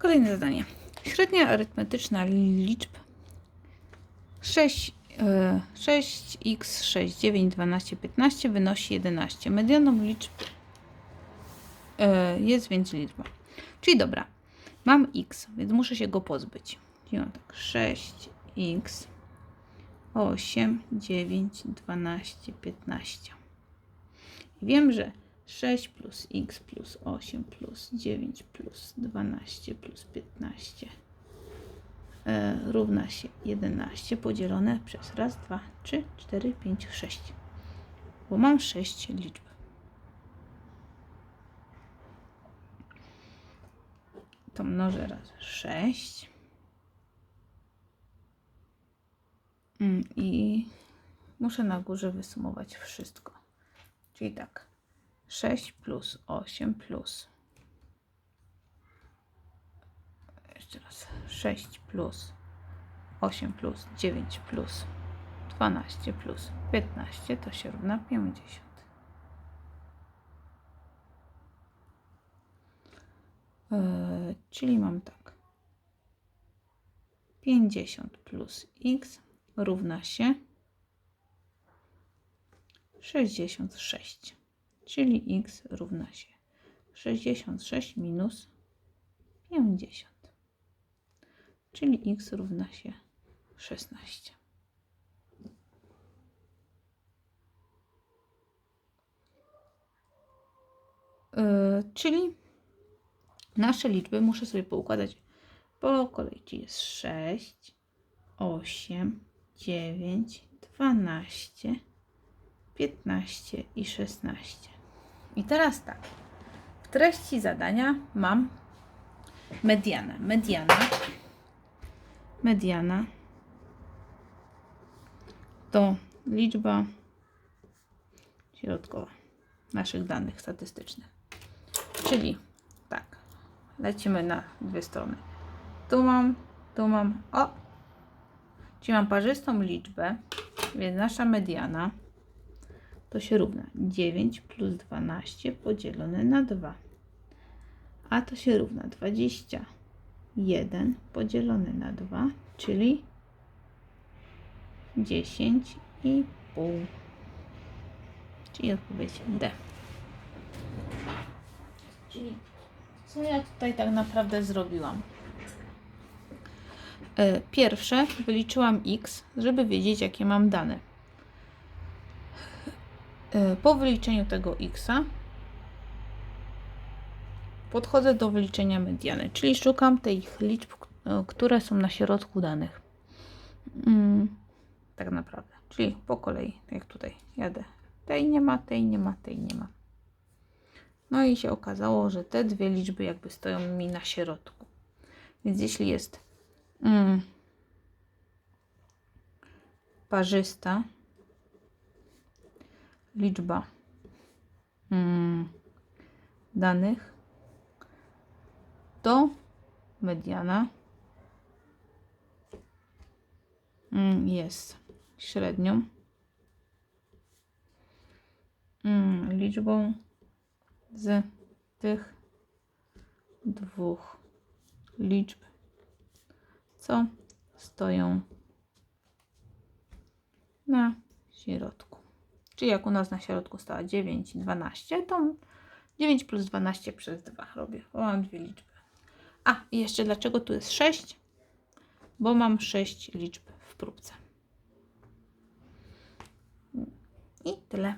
Kolejne zadanie. Średnia arytmetyczna liczb 6, e, 6x, 6, 9, 12, 15 wynosi 11. Medianą liczb e, jest więc liczba. Czyli dobra, mam x, więc muszę się go pozbyć. Czyli mam tak 6x, 8, 9, 12, 15. I wiem, że 6 plus x plus 8 plus 9 plus 12 plus 15 e, równa się 11 podzielone przez raz, 2, 3, 4, 5, 6. Bo mam 6 liczb. To mnożę razy 6. Mm, I muszę na górze wysumować wszystko. Czyli tak. 6 plus 8 plus. Jeszcze raz. 6 plus 8 plus 9 plus 12 plus 15 to się równa 50. Yy, czyli mam tak. 50 plus x równa się 66 czyli x równa się 66 minus 50, czyli x równa się 16. Yy, czyli nasze liczby muszę sobie poukładać po kolei. Czyli jest 6, 8, 9, 12, 15 i 16. I teraz tak. W treści zadania mam medianę. Mediana. Mediana to liczba środkowa naszych danych statystycznych. Czyli tak. Lecimy na dwie strony. Tu mam, tu mam, o! Czyli mam parzystą liczbę, więc nasza mediana to się równa 9 plus 12 podzielone na 2. A to się równa 21 podzielone na 2, czyli 10 i pół. Czyli odpowiedź D. Czyli co ja tutaj tak naprawdę zrobiłam? E, Pierwsze wyliczyłam x, żeby wiedzieć jakie mam dane. E, Po wyliczeniu tego x podchodzę do wyliczenia mediany, czyli szukam tych liczb, e, które są na środku danych. Mm, tak naprawdę. Czyli po kolei, jak tutaj jadę. Tej nie ma, tej nie ma, tej nie ma. No i się okazało, że te dwie liczby jakby stoją mi na środku. Więc jeśli jest mm, parzysta, liczba. Mm, danych. To mediana. Mm, jest. Średnią. Mm, liczbą z tych dwóch liczb, co stoją na środku. Czyli jak u nas na środku stała 9 i 12, to 9 plus 12 przez 2 robię, bo mam dwie liczby. A, i jeszcze dlaczego tu jest 6? Bo mam 6 liczb w próbce. I tyle.